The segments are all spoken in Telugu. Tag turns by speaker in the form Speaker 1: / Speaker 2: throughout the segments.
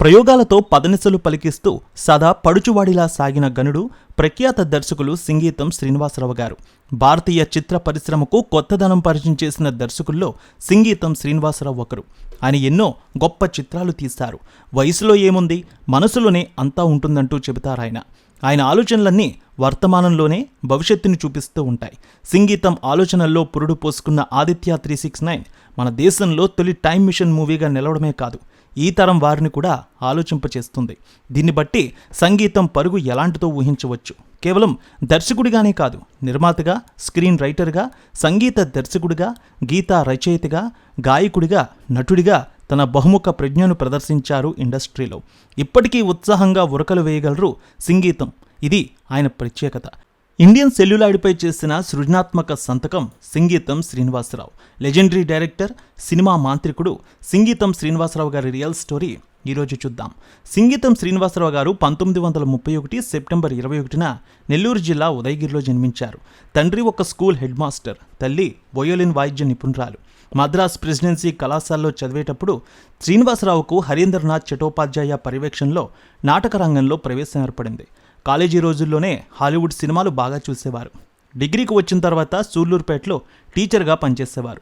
Speaker 1: ప్రయోగాలతో పదనిసలు పలికిస్తూ సదా పడుచువాడిలా సాగిన గనుడు ప్రఖ్యాత దర్శకులు సింగీతం శ్రీనివాసరావు గారు. భారతీయ చిత్ర పరిశ్రమకు కొత్తదనం పరిచయం చేసిన దర్శకుల్లో సింగీతం శ్రీనివాసరావు ఒకరు. ఆయన ఎన్నో గొప్ప చిత్రాలు తీశారు. వయసులో ఏముంది? మనసులోనే అంతా ఉంటుందంటూ చెబుతారాయన. ఆయన ఆలోచనలన్నీ వర్తమానంలోనే భవిష్యత్తుని చూపిస్తూ ఉంటాయి. సంగీతం ఆలోచనల్లో పురుడు పోసుకున్న ఆదిత్య త్రీ సిక్స్ నైన్ మన దేశంలో తొలి టైం మిషన్ మూవీగా నిలవడమే కాదు ఈ తరం వారిని కూడా ఆలోచింపచేస్తుంది. దీన్ని బట్టి సంగీతం పరుగు ఎలాంటిదో ఊహించవచ్చు. కేవలం దర్శకుడిగానే కాదు నిర్మాతగా స్క్రీన్ రైటర్గా సంగీత దర్శకుడిగా గీత రచయితగా గాయకుడిగా నటుడిగా తన బహుముఖ ప్రజ్ఞను ప్రదర్శించారు ఇండస్ట్రీలో. ఇప్పటికీ ఉత్సాహంగా ఉరకలు వేయగలరు సంగీతం. ఇది ఆయన ప్రత్యేకత. ఇండియన్ సెల్యులాయిడ్పై చేసిన సృజనాత్మక సంతకం సంగీతం శ్రీనివాసరావు. లెజెండరీ డైరెక్టర్ సినిమా మాంత్రికుడు సంగీతం శ్రీనివాసరావు గారి రియల్ స్టోరీ ఈరోజు చూద్దాం. సంగీతం శ్రీనివాసరావు గారు పంతొమ్మిది వందల ముప్పై ఒకటి సెప్టెంబర్ ఇరవై ఒకటిన నెల్లూరు జిల్లా ఉదయగిరిలో జన్మించారు. తండ్రి ఒక స్కూల్ హెడ్ మాస్టర్ తల్లి వయోలిన్ వాయిద్య నిపుణురాలు. మద్రాస్ ప్రెసిడెన్సీ కళాశాలలో చదివేటప్పుడు శ్రీనివాసరావుకు హరీంద్రనాథ్ చటోపాధ్యాయ పర్యవేక్షణలో నాటకరంగంలో ప్రవేశం ఏర్పడింది. కాలేజీ రోజుల్లోనే హాలీవుడ్ సినిమాలు బాగా చూసేవారు. డిగ్రీకి వచ్చిన తర్వాత సూళ్ళూరుపేటలో టీచర్గా పనిచేసేవారు.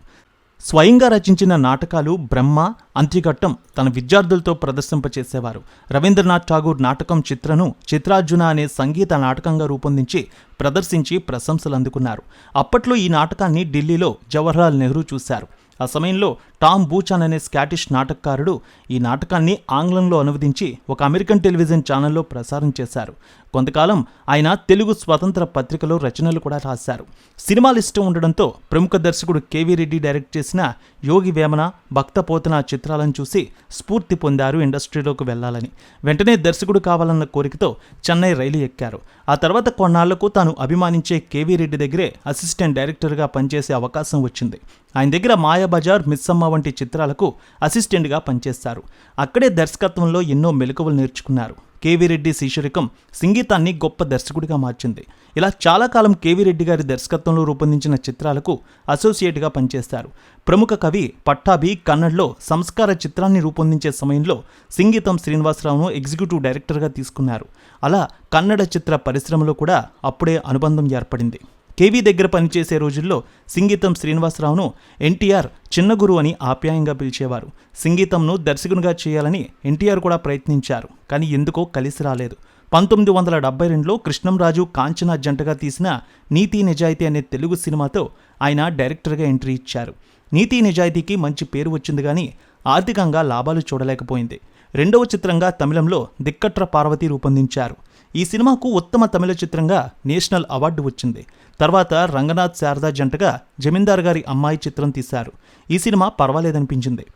Speaker 1: స్వయంగా రచించిన నాటకాలు బ్రహ్మ అంత్యఘట్టం తన విద్యార్థులతో ప్రదర్శింపచేసేవారు. రవీంద్రనాథ్ ఠాగూర్ నాటకం చిత్రను చిత్రార్జున అనే సంగీత నాటకంగా రూపొందించి ప్రదర్శించి ప్రశంసలు అందుకున్నారు అప్పట్లో ఈ నాటకాన్ని ఢిల్లీలో జవహర్లాల్ నెహ్రూ చూశారు. ఆ సమయంలో టామ్ బూచాన్ అనే స్కాటిష్ నాటకకారుడు ఈ నాటకాన్ని ఆంగ్లంలో అనువదించి ఒక అమెరికన్ టెలివిజన్ ఛానల్లో ప్రసారం చేశారు. కొంతకాలం ఆయన తెలుగు స్వతంత్ర పత్రికలో రచనలు కూడా రాశారు. సినిమాలు ఇష్టం ఉండడంతో ప్రముఖ దర్శకుడు కేవీ రెడ్డి డైరెక్ట్ చేసిన యోగి వేమన భక్త పోతన చిత్రాలను చూసి స్ఫూర్తి పొందారు ఇండస్ట్రీలోకి వెళ్ళాలని. వెంటనే దర్శకుడు కావాలన్న కోరికతో చెన్నై రైలు ఎక్కారు. ఆ తర్వాత కొన్నాళ్ళకు తాను అభిమానించే కేవీ రెడ్డి దగ్గరే అసిస్టెంట్ డైరెక్టర్గా పనిచేసే అవకాశం వచ్చింది. ఆయన దగ్గర మాయ మాయాబజార్ మిస్సమ్మ వంటి చిత్రాలకు అసిస్టెంట్గా పనిచేస్తారు. అక్కడే దర్శకత్వంలో ఎన్నో మెలకువలు నేర్చుకున్నారు. కేవీ రెడ్డి శిష్యరికం సంగీతాన్ని గొప్ప దర్శకుడిగా మార్చింది. ఇలా చాలా కాలం కేవీ రెడ్డి గారి దర్శకత్వంలో రూపొందించిన చిత్రాలకు అసోసియేట్గా పనిచేస్తారు. ప్రముఖ కవి పట్టాభి కన్నడలో సంస్కార చిత్రాన్ని రూపొందించే సమయంలో సంగీతం శ్రీనివాసరావును ఎగ్జిక్యూటివ్ డైరెక్టర్గా తీసుకున్నారు. అలా కన్నడ చిత్ర పరిశ్రమలో కూడా అప్పుడే అనుబంధం ఏర్పడింది. కేవీ దగ్గర పనిచేసే రోజుల్లో సంగీతం శ్రీనివాసరావును ఎన్టీఆర్ చిన్నగురు అని ఆప్యాయంగా పిలిచేవారు. సంగీతంను దర్శకునిగా చేయాలని ఎన్టీఆర్ కూడా ప్రయత్నించారు కానీ ఎందుకో కలిసి రాలేదు. పంతొమ్మిది వందల డెబ్బై రెండులో కృష్ణంరాజు కాంచన జంటగా తీసిన నీతి నిజాయితీ అనే తెలుగు సినిమాతో ఆయన డైరెక్టర్గా ఎంట్రీ ఇచ్చారు. నీతి నిజాయితీకి మంచి పేరు వచ్చింది కానీ ఆర్థికంగా లాభాలు చూడలేకపోయింది. రెండవ చిత్రంగా తమిళంలో దిక్కట్ర పార్వతి రూపొందించారు. ఈ సినిమాకు ఉత్తమ తమిళ చిత్రంగా నేషనల్ అవార్డు వచ్చింది. తర్వాత రంగనాథ్ శారదా జంటగా జమీందార్ గారి అమ్మాయి చిత్రం తీశారు. ఈ సినిమా పర్వాలేదనిపించింది.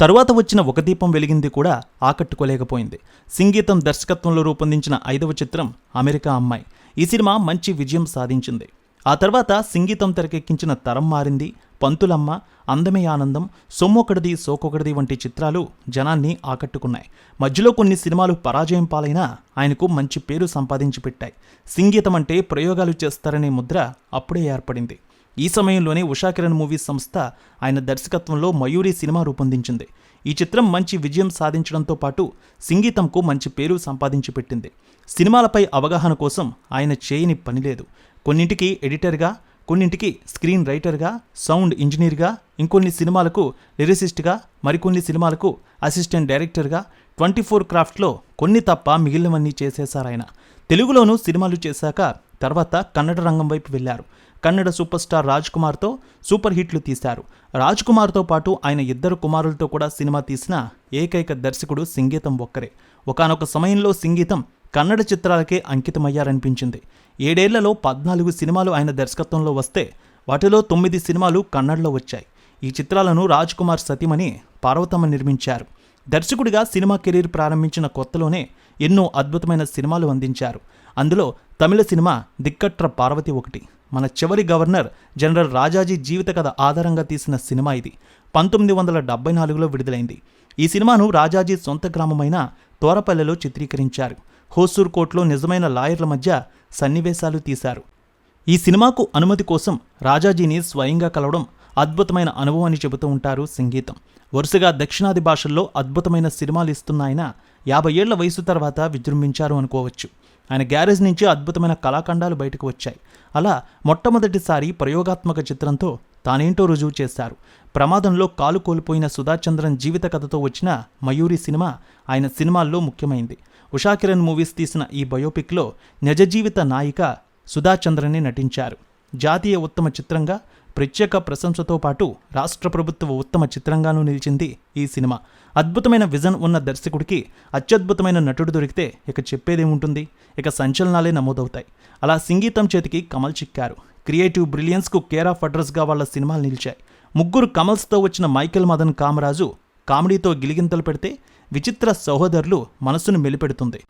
Speaker 1: తరువాత వచ్చిన ఒక దీపం వెలిగింది కూడా ఆకట్టుకోలేకపోయింది. సంగీతం దర్శకత్వంలో రూపొందించిన ఐదవ చిత్రం అమెరికా అమ్మాయి. ఈ సినిమా మంచి విజయం సాధించింది. ఆ తర్వాత సంగీతం తెరకెక్కించిన తరం మారింది. పంతులమ్మ అందమే ఆనందం సొమ్మొకటిది సోకొకటిది వంటి చిత్రాలు జనాన్ని ఆకట్టుకున్నాయి. మధ్యలో కొన్ని సినిమాలు పరాజయం పాలైనా ఆయనకు మంచి పేరు సంపాదించి పెట్టాయి. సంగీతం అంటే ప్రయోగాలు చేస్తారనే ముద్ర అప్పుడే ఏర్పడింది. ఈ సమయంలోనే ఉషాకిరణ్ మూవీస్ సంస్థ ఆయన దర్శకత్వంలో మయూరి సినిమా రూపొందించింది. ఈ చిత్రం మంచి విజయం సాధించడంతో పాటు సంగీతంకు మంచి పేరు సంపాదించి పెట్టింది. సినిమాలపై అవగాహన కోసం ఆయన చేయని పనిలేదు కొన్నింటికి ఎడిటర్గా కొన్నింటికి స్క్రీన్ రైటర్గా సౌండ్ ఇంజనీర్గా ఇంకొన్ని సినిమాలకు లిరిసిస్ట్గా మరికొన్ని సినిమాలకు అసిస్టెంట్ డైరెక్టర్గా ట్వంటీ ఫోర్ క్రాఫ్ట్లో కొన్ని తప్ప మిగిలినవన్నీ చేసేశారాయన తెలుగులోనూ సినిమాలు చేశాక తర్వాత కన్నడ రంగం వైపు వెళ్ళారు. కన్నడ సూపర్ స్టార్ రాజ్ కుమార్తో సూపర్ హిట్లు తీశారు. రాజ్ కుమార్తో పాటు ఆయన ఇద్దరు కుమారులతో కూడా సినిమా తీసిన ఏకైక దర్శకుడు సంగీతం ఒక్కరే. ఒకనొక సమయంలో సంగీతం కన్నడ చిత్రాలకే అంకితమయ్యారనిపించింది. ఏడేళ్ళలో పద్నాలుగు సినిమాలు ఆయన దర్శకత్వంలో వస్తే వాటిలో తొమ్మిది సినిమాలు కన్నడలో వచ్చాయి. ఈ చిత్రాలను రాజ్ కుమార్ సతీమణి పార్వతమ్మ నిర్మించారు. దర్శకుడిగా సినిమా కెరీర్ ప్రారంభించిన కొత్తలోనే ఎన్నో అద్భుతమైన సినిమాలు అందించారు. అందులో తమిళ సినిమా దిక్కట్ర పార్వతి ఒకటి. మన చివరి గవర్నర్ జనరల్ రాజాజీ జీవిత కథ ఆధారంగా తీసిన సినిమా ఇది. పంతొమ్మిది వందల డెబ్బై నాలుగులో విడుదలైంది. ఈ సినిమాను రాజాజీ సొంత గ్రామమైన తోరపల్లెలో చిత్రీకరించారు. హోసూర్ కోర్టులో నిజమైన లాయర్ల మధ్య సన్నివేశాలు తీశారు. ఈ సినిమాకు అనుమతి కోసం రాజాజీని స్వయంగా కలవడం అద్భుతమైన అనుభవం అని చెబుతూ ఉంటారు సంగీతం. వరుసగా దక్షిణాది భాషల్లో అద్భుతమైన సినిమాలు ఇస్తున్న ఆయన యాభై ఏళ్ళ వయసు తర్వాత విజృంభించారు అనుకోవచ్చు. ఆయన గ్యారేజ్ నుంచి అద్భుతమైన కళాఖండాలు బయటకు వచ్చాయి. అలా మొట్టమొదటిసారి ప్రయోగాత్మక చిత్రంతో తానేంటో రుజువు చేశారు. ప్రమాదంలో కాలు కోల్పోయిన సుధాచంద్రన్ జీవిత కథతో వచ్చిన మయూరి సినిమా ఆయన సినిమాల్లో ముఖ్యమైంది. ఉషాకిరణ్ మూవీస్ తీసిన ఈ బయోపిక్లో నిజ జీవిత నాయిక సుధాచంద్రనే నటించారు. జాతీయ ఉత్తమ చిత్రంగా ప్రత్యేక ప్రశంసతో పాటు రాష్ట్ర ప్రభుత్వ ఉత్తమ చిత్రంగానూ నిలిచింది ఈ సినిమా. అద్భుతమైన విజన్ ఉన్న దర్శకుడికి అత్యద్భుతమైన నటుడు దొరికితే ఇక చెప్పేదేముంటుంది? ఇక సంచలనాలే నమోదవుతాయి. అలా సంగీతం చేతికి కమల్ చిక్కారు. క్రియేటివ్ బ్రిలియన్స్కు కేర్ ఆఫ్ అడ్రస్గా వాళ్ళ సినిమాలు నిలిచాయి. ముగ్గురు కమల్స్తో వచ్చిన మైకేల్ మదన్ కామరాజు కామెడీతో గిలిగింతలు పెడితే విచిత్ర సహోదరులు మనసును మెలిపెడుతుంది.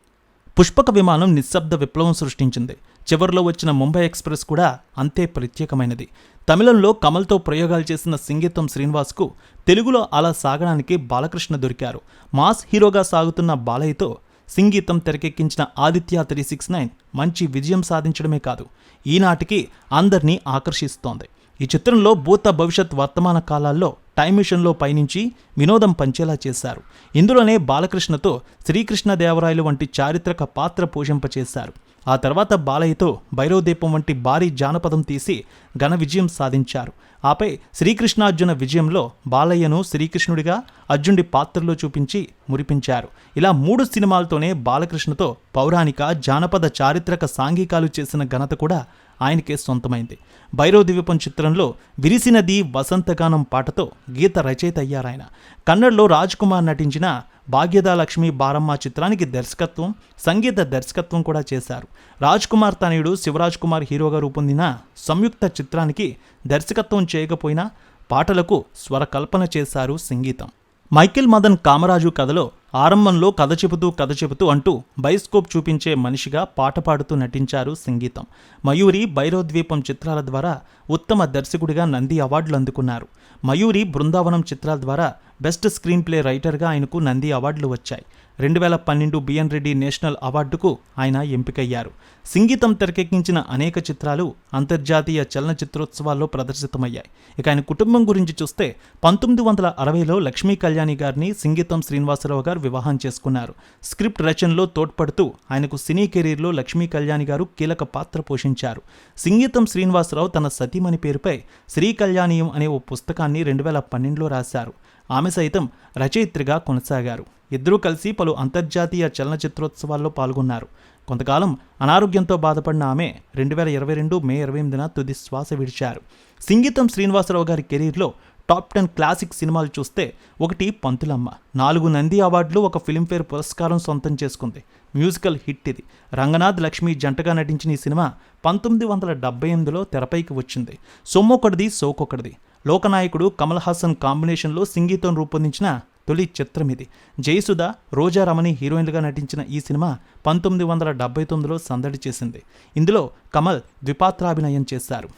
Speaker 1: పుష్పక విమానం నిశ్శబ్ద విప్లవం సృష్టించింది. చివరిలో వచ్చిన ముంబై ఎక్స్ప్రెస్ కూడా అంతే ప్రత్యేకమైనది. తమిళంలో కమల్తో ప్రయోగాలు చేసిన సంగీతం శ్రీనివాస్కు తెలుగులో అలా సాగడానికి బాలకృష్ణ దొరికారు. మాస్ హీరోగా సాగుతున్న బాలయ్యతో సంగీతం తెరకెక్కించిన ఆదిత్య త్రీ సిక్స్ నైన్ మంచి విజయం సాధించడమే కాదు ఈనాటికి అందరినీ ఆకర్షిస్తోంది. ఈ చిత్రంలో భూత భవిష్యత్ వర్తమాన కాలాల్లో టైం మిషన్లో పయనించి వినోదం పంచేలా చేశారు. ఇందులోనే బాలకృష్ణతో శ్రీకృష్ణదేవరాయలు వంటి చారిత్రక పాత్ర పోషింపచేశారు. ఆ తర్వాత బాలయ్యతో భైరవదీపం వంటి భారీ జానపదం తీసి ఘన విజయం సాధించారు. ఆపై శ్రీకృష్ణార్జున విజయంలో బాలయ్యను శ్రీకృష్ణుడిగా అర్జునుడి పాత్రలో చూపించి మురిపించారు. ఇలా మూడు సినిమాలతోనే బాలకృష్ణతో పౌరాణిక జానపద చారిత్రక సాంఘికాలు చేసిన ఘనత కూడా ఆయనకే సొంతమైంది. భైరవ ద్వీపం చిత్రంలో విరిసినది వసంతగానం పాటతో గీత రచయిత అయ్యారాయన. కన్నడలో రాజ్ కుమార్ నటించిన భాగ్యదాలక్ష్మి బారమ్మ చిత్రానికి దర్శకత్వం సంగీత దర్శకత్వం కూడా చేశారు. రాజ్ కుమార్ తనయుడు శివరాజ్ కుమార్ హీరోగా రూపొందిన సంయుక్త చిత్రానికి దర్శకత్వం చేయకపోయినా పాటలకు స్వరకల్పన చేశారు సంగీతం. మైకేల్ మదన్ కామరాజు కథలో ఆరంభంలో కథ చెబుతూ కథ చెబుతూ అంటూ బైస్కోప్ చూపించే మనిషిగా పాట పాడుతూ నటించారు సంగీతం. మయూరి భైరవద్వీపం చిత్రాల ద్వారా ఉత్తమ దర్శకుడిగా నంది అవార్డులు అందుకున్నారు. మయూరి బృందావనం చిత్రాల ద్వారా బెస్ట్ స్క్రీన్ ప్లే రైటర్గా ఆయనకు నంది అవార్డులు వచ్చాయి. రెండు వేల పన్నెండు బిఎన్ రెడ్డి నేషనల్ అవార్డుకు ఆయన ఎంపికయ్యారు. సంగీతం తెరకెక్కించిన అనేక చిత్రాలు అంతర్జాతీయ చలనచిత్రోత్సవాల్లో ప్రదర్శితమయ్యాయి. ఇక ఆయన కుటుంబం గురించి చూస్తే పంతొమ్మిది వందల అరవైలో లక్ష్మీ కళ్యాణి గారిని సంగీతం శ్రీనివాసరావు గారు వివాహం చేసుకున్నారు. స్క్రిప్ట్ రచనలో తోడ్పడుతూ ఆయనకు సినీ కెరీర్లో లక్ష్మీ కళ్యాణి గారు కీలక పాత్ర పోషించారు. సంగీతం శ్రీనివాసరావు తన సతీమణి పేరుపై శ్రీ కళ్యాణీయం అనే ఓ పుస్తకాన్ని రెండు వేల పన్నెండులో రాశారు. ఆమె సైతం రచయిత్రిగా కొనసాగారు. ఇద్దరూ కలిసి పలు అంతర్జాతీయ చలనచిత్రోత్సవాల్లో పాల్గొన్నారు. కొంతకాలం అనారోగ్యంతో బాధపడిన ఆమె రెండు వేల ఇరవై రెండు మే ఇరవై ఎనిమిదిన తుది శ్వాస విడిచారు. సింగీతం శ్రీనివాసరావు గారి కెరీర్లో టాప్ టెన్ క్లాసిక్ సినిమాలు చూస్తే ఒకటి పంతులమ్మ నాలుగు నంది అవార్డులు ఒక ఫిల్మ్ఫేర్ పురస్కారం సొంతం చేసుకుంది. మ్యూజికల్ హిట్ ఇది. రంగనాథ్ లక్ష్మి జంటగా నటించిన ఈ సినిమా పంతొమ్మిది వందల డెబ్బై ఎనిమిదిలో తెరపైకి వచ్చింది. సొమ్మొకటిది సోకొకటిది లోకనాయకుడు కమల్ హాసన్ కాంబినేషన్లో సంగీతం రూపొందించిన తొలి చిత్రం ఇది. జయసుధ రోజా రమణి హీరోయిన్లుగా నటించిన ఈ సినిమా పంతొమ్మిది వందల డెబ్బై తొమ్మిదిలో సందడి చేసింది. ఇందులో కమల్ ద్విపాత్రాభినయం చేశారు.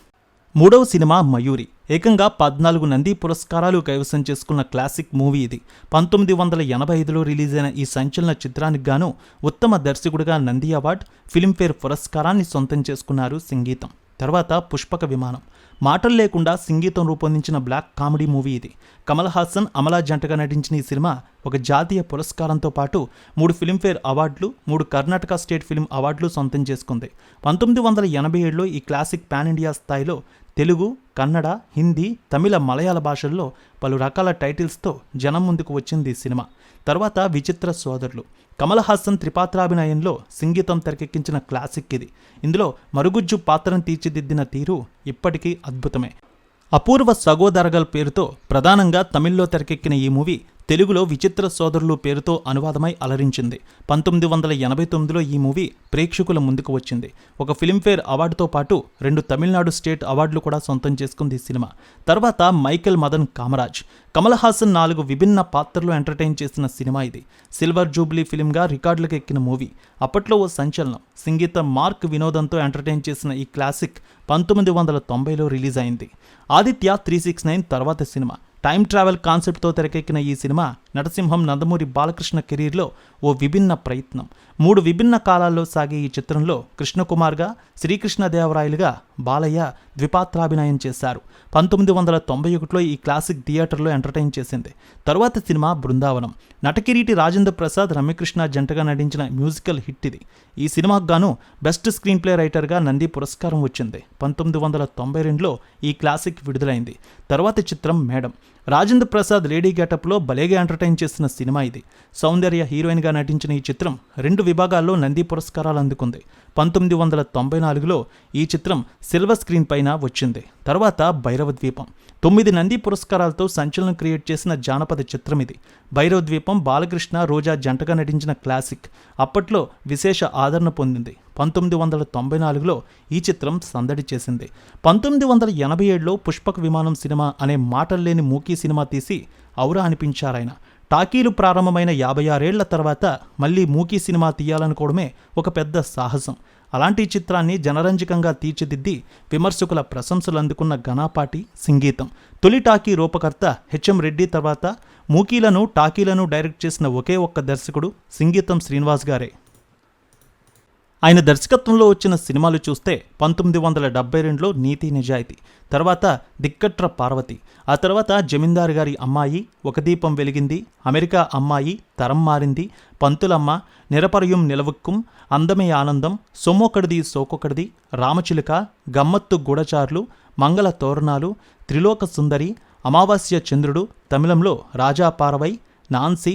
Speaker 1: మూడవ సినిమా మయూరి. ఏకంగా పద్నాలుగు నంది పురస్కారాలు కైవసం చేసుకున్న క్లాసిక్ మూవీ ఇది. పంతొమ్మిది వందల ఎనభై ఐదులో రిలీజ్ అయిన ఈ సంచలన చిత్రానికి గాను ఉత్తమ దర్శకుడిగా నంది అవార్డ్ ఫిల్మ్ఫేర్ పురస్కారాన్ని సొంతం చేసుకున్నారు సంగీతం. తర్వాత పుష్పక విమానం. మాటలు లేకుండా సంగీతం రూపొందించిన బ్లాక్ కామెడీ మూవీ ఇది. కమల్ హాసన్ అమలా జంటగా నటించిన ఈ సినిమా ఒక జాతీయ పురస్కారంతో పాటు మూడు ఫిల్మ్ఫేర్ అవార్డులు మూడు కర్ణాటక స్టేట్ ఫిల్మ్ అవార్డులు సొంతం చేసుకుంది. పంతొమ్మిది వందల ఎనభై ఏడులో ఈ క్లాసిక్ పాన్ ఇండియా స్థాయిలో తెలుగు కన్నడ హిందీ తమిళ మలయాళ భాషల్లో పలు రకాల టైటిల్స్తో జనం ముందుకు వచ్చింది ఈ సినిమా. తర్వాత విచిత్ర సోదరులు. కమల్ హాసన్ త్రిపాత్రాభినయంలో సంగీతం తెరకెక్కించిన క్లాసిక్ ఇది. ఇందులో మరుగుజ్జు పాత్రను తీర్చిదిద్దిన తీరు ఇప్పటికీ అద్భుతమే. అపూర్వ సగోదరగల్ పేరుతో ప్రధానంగా తమిళ్ళో తెరకెక్కిన ఈ మూవీ తెలుగులో విచిత్ర సోదరులు పేరుతో అనువాదమై అలరించింది. పంతొమ్మిది వందల ఎనభై తొమ్మిదిలో ఈ మూవీ ప్రేక్షకుల ముందుకు వచ్చింది. ఒక ఫిలింఫేర్ అవార్డుతో పాటు రెండు తమిళనాడు స్టేట్ అవార్డులు కూడా సొంతం చేసుకుంది ఈ సినిమా. తర్వాత మైకేల్ మదన్ కామరాజ్. కమల్ హాసన్ నాలుగు విభిన్న పాత్రలు ఎంటర్టైన్ చేసిన సినిమా ఇది. సిల్వర్ జూబ్లీ ఫిల్మ్గా రికార్డులకు ఎక్కిన మూవీ. అప్పట్లో ఓ సంచలనం. సంగీత మార్క్ వినోదంతో ఎంటర్టైన్ చేసిన ఈ క్లాసిక్ పంతొమ్మిది వందల తొంభైలో రిలీజ్ అయింది. ఆదిత్య త్రీ సిక్స్ నైన్ తర్వాత సినిమా. టైం ట్రావెల్ కాన్సెప్ట్తో తెరకెక్కిన ఈ సినిమా నరసింహం నందమూరి బాలకృష్ణ కెరీర్లో ఓ విభిన్న ప్రయత్నం. మూడు విభిన్న కాలాల్లో సాగే ఈ చిత్రంలో కృష్ణకుమార్గా శ్రీకృష్ణదేవరాయలుగా బాలయ్య ద్విపాత్రాభినయం చేశారు. పంతొమ్మిది వందల తొంభై ఒకటిలో ఈ క్లాసిక్ థియేటర్లో ఎంటర్టైన్ చేసింది. తరువాత సినిమా బృందావనం. నటకిరీటి రాజేంద్ర ప్రసాద్ రమ్యకృష్ణ జంటగా నటించిన మ్యూజికల్ హిట్ ఇది. ఈ సినిమాకు గాను బెస్ట్ స్క్రీన్ ప్లే రైటర్గా నంది పురస్కారం వచ్చింది. పంతొమ్మిది వందల తొంభై రెండులో ఈ క్లాసిక్ విడుదలైంది. తర్వాత చిత్రం మేడం. రాజేంద్ర ప్రసాద్ లేడీ గెటప్లో భలేగా ఎంటర్టైన్ చేసిన సినిమా ఇది. సౌందర్య హీరోయిన్గా నటించిన ఈ చిత్రం రెండు విభాగాల్లో నంది పురస్కారాలు అందుకుంది. పంతొమ్మిది వందల తొంభై నాలుగులో ఈ చిత్రం సిల్వర్ స్క్రీన్ పైన వచ్చింది. తర్వాత భైరవ ద్వీపం. తొమ్మిది నంది పురస్కారాలతో సంచలనం క్రియేట్ చేసిన జానపద చిత్రం ఇది. భైరవ ద్వీపం బాలకృష్ణ రోజా జంటగా నటించిన క్లాసిక్. అప్పట్లో విశేష ఆదరణ పొందింది. పంతొమ్మిది వందల తొంభై నాలుగులో ఈ చిత్రం సందడి చేసింది. పంతొమ్మిది వందల ఎనభై ఏడులో పుష్పక విమానం సినిమా అనే మాటల్లేని మూకీ సినిమా తీసి ఔరా అనిపించారాయన. టాకీలు ప్రారంభమైన యాభై ఆరేళ్ళ తర్వాత మళ్ళీ మూకీ సినిమా తీయాలనుకోవడమే ఒక పెద్ద సాహసం. అలాంటి చిత్రాన్ని జనరంజకంగా తీర్చిదిద్ది విమర్శకుల ప్రశంసలు అందుకున్న ఘనాపాటి సంగీతం. తొలి టాకీ రూపకర్త హెచ్ఎం రెడ్డి తర్వాత మూకీలను టాకీలను డైరెక్ట్ చేసిన ఒకే ఒక్క దర్శకుడు సంగీతం శ్రీనివాస్ గారే. ఆయన దర్శకత్వంలో వచ్చిన సినిమాలు చూస్తే పంతొమ్మిది వందల డెబ్బై రెండులో నీతి నిజాయితీ తర్వాత దిక్కట్ర పార్వతి ఆ తర్వాత జమీందారు గారి అమ్మాయి ఒక దీపం వెలిగింది అమెరికా అమ్మాయి తరం మారింది పంతులమ్మ నిరపరయం నిలవక్కుం అందమే ఆనందం సొమ్మొకడిది సోకొకడిది రామచిలుక గమ్మత్తు గూఢచారులు మంగళ తోరణాలు త్రిలోక సుందరి అమావాస్య చంద్రుడు తమిళంలో రాజా పారవై నాన్సీ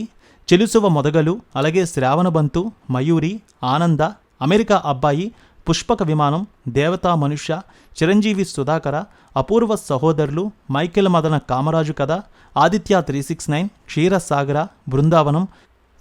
Speaker 1: చెలుసువ మొదగలు అలాగే శ్రావణబంతు మయూరి ఆనంద అమెరికా అబ్బాయి పుష్పక విమానం దేవతా మనుష్య చిరంజీవి సుధాకర అపూర్వ సహోదరులు మైకేల్ మదన కామరాజు కథ ఆదిత్య త్రీ సిక్స్ నైన్ క్షీరసాగర బృందావనం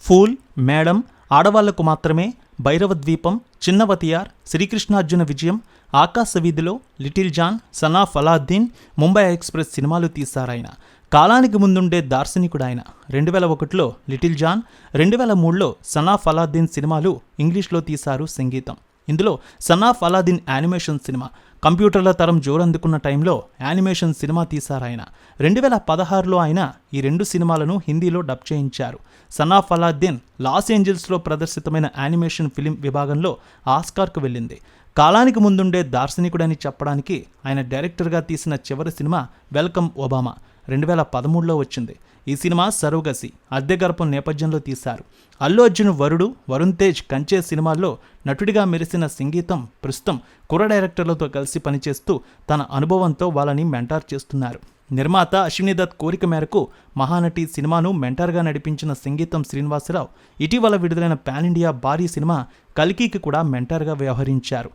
Speaker 1: ఫూల్ మేడం ఆడవాళ్ళకు మాత్రమే భైరవ ద్వీపం చిన్నవతియార్ శ్రీకృష్ణార్జున విజయం ఆకాశ వీధిలో లిటిల్ జాన్ సనా ఫలాద్దీన్ ముంబై ఎక్స్ప్రెస్ సినిమాలు తీశారాయన. కాలానికి ముందుండే దార్శనికుడు ఆయన రెండు వేల ఒకటిలో లిటిల్ జాన్ రెండు వేల మూడులో సనాఫ్ ఫలాద్దీన్ సినిమాలు ఇంగ్లీష్లో తీశారు సంగీతం. ఇందులో సనాఫ్ అలాదీన్ యానిమేషన్ సినిమా కంప్యూటర్ల తరం జోరందుకున్న టైంలో యానిమేషన్ సినిమా తీశారాయన. రెండు వేల పదహారులో ఆయన ఈ రెండు సినిమాలను హిందీలో డబ్ చేయించారు. సనాఫ్ అలాద్దీన్ లాస్ ఏంజల్స్లో ప్రదర్శితమైన యానిమేషన్ ఫిలిం విభాగంలో ఆస్కార్కు వెళ్ళింది. కాలానికి ముందుండే దార్శనికుడని చెప్పడానికి ఆయన డైరెక్టర్గా తీసిన చివరి సినిమా వెల్కమ్ ఒబామా. రెండు వేల పదమూడులో వచ్చింది. ఈ సినిమా సరోగసి అద్దెగర్భం నేపథ్యంలో తీశారు. అల్లు అర్జున్ వరుడు వరుణ్ తేజ్ కంచే సినిమాల్లో నటుడిగా మెరిసిన సంగీతం ప్రస్తుతం కుర్ర డైరెక్టర్లతో కలిసి పనిచేస్తూ తన అనుభవంతో వాళ్ళని మెంటార్ చేస్తున్నారు. నిర్మాత అశ్విని దత్ కోరిక మేరకు మహానటి సినిమాను మెంటర్గా నడిపించిన సంగీతం శ్రీనివాసరావు ఇటీవల విడుదలైన పాన్ ఇండియా భారీ సినిమా కల్కీకి కూడా మెంటర్గా వ్యవహరించారు.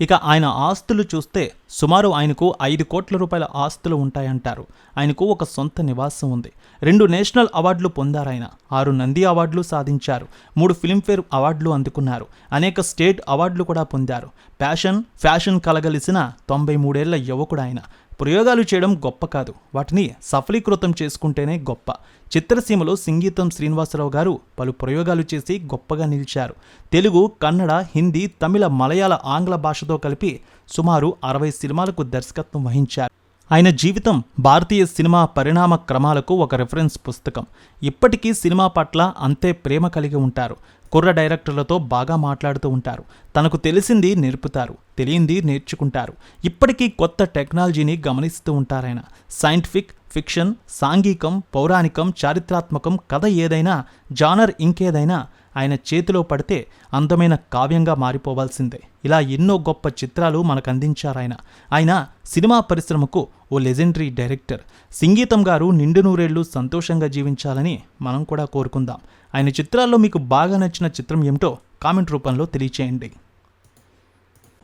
Speaker 1: ఇక ఆయన ఆస్తులు చూస్తే సుమారు ఆయనకు ఐదు కోట్ల రూపాయల ఆస్తులు ఉంటాయంటారు. ఆయనకు ఒక సొంత నివాసం ఉంది. రెండు నేషనల్ అవార్డులు పొందారాయన. ఆరు నంది అవార్డులు సాధించారు. మూడు ఫిల్మ్ఫేర్ అవార్డులు అందుకున్నారు. అనేక స్టేట్ అవార్డులు కూడా పొందారు. ప్యాషన్ ఫ్యాషన్ కలగలిసిన తొంభై మూడేళ్ళ యువకుడు ఆయన. ప్రయోగాలు చేయడం గొప్ప కాదు. వాటిని సఫలీకృతం చేసుకుంటేనే గొప్ప. చిత్రసీమలో సంగీతం శ్రీనివాసరావు గారు పలు ప్రయోగాలు చేసి గొప్పగా నిలిచారు. తెలుగు కన్నడ హిందీ తమిళ మలయాళ ఆంగ్ల భాషతో కలిపి సుమారు అరవై సినిమాలకు దర్శకత్వం వహించారు. ఆయన జీవితం భారతీయ సినిమా పరిణామ క్రమాలకు ఒక రెఫరెన్స్ పుస్తకం. ఇప్పటికీ సినిమా పట్ల అంతే ప్రేమ కలిగి ఉంటారు. కుర్ర డైరెక్టర్లతో బాగా మాట్లాడుతూ ఉంటారు. తనకు తెలిసింది నేర్పుతారు తెలియంది నేర్చుకుంటారు. ఇప్పటికీ కొత్త టెక్నాలజీని గమనిస్తూ ఉంటారాయన సైంటిఫిక్ ఫిక్షన్ సాంఘికం పౌరాణికం చారిత్రాత్మకం కథ ఏదైనా జానర్ ఇంకేదైనా ఆయన చేతిలో పడితే అందమైన కావ్యంగా మారిపోవాల్సిందే. ఇలా ఎన్నో గొప్ప చిత్రాలు మనకు అందించారాయన ఆయన సినిమా పరిశ్రమకు ఓ లెజెండరీ డైరెక్టర్. సంగీతం గారు నిండు నూరేళ్ళు సంతోషంగా జీవించాలని మనం కూడా కోరుకుందాం. ఆయన చిత్రాల్లో మీకు బాగా నచ్చిన చిత్రం ఏమిటో కామెంట్ రూపంలో తెలియచేయండి.